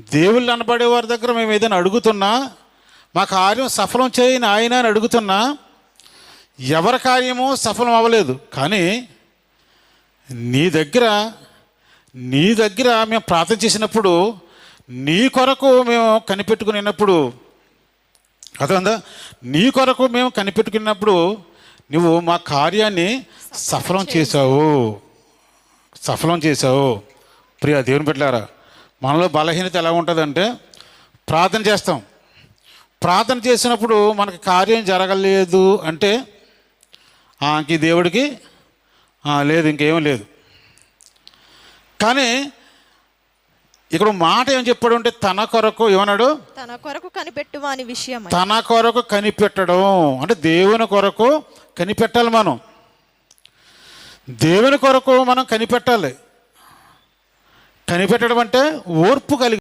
దేవుళ్ళు అనబడే వారి దగ్గర మేము ఏదైనా అడుగుతున్నా మా కార్యం సఫలం చేయని ఆయన అని అడుగుతున్నా ఎవరి కార్యము సఫలం అవ్వలేదు. కానీ నీ దగ్గర నీ దగ్గర మేము ప్రార్థన చేసినప్పుడు నీ కొరకు మేము కనిపెట్టుకున్నప్పుడు అర్థమైందా? నీ కొరకు మేము కనిపెట్టుకున్నప్పుడు నువ్వు మా కార్యాన్ని సఫలం చేశావు. సఫలం చేశావు. ప్రియ దేవుని పెట్టారా మనలో బలహీనత ఎలా ఉంటుందంటే ప్రార్థన చేస్తాం. ప్రార్థన చేసినప్పుడు మనకి కార్యం జరగలేదు అంటే "ఆ, ఇంక ఈ దేవుడికి "ఆ, లేదు ఇంకేం లేదు. కానీ ఇక్కడ మాట ఏం చెప్పాడు అంటే తన కొరకు ఏమన్నాడు? తన కొరకు కనిపెట్టువా అని విషయం తన కొరకు కనిపెట్టడం. అంటే దేవుని కొరకు కనిపెట్టాలి మనం. దేవుని కొరకు మనం కనిపెట్టాలి. కనిపెట్టడం అంటే ఓర్పు కలిగి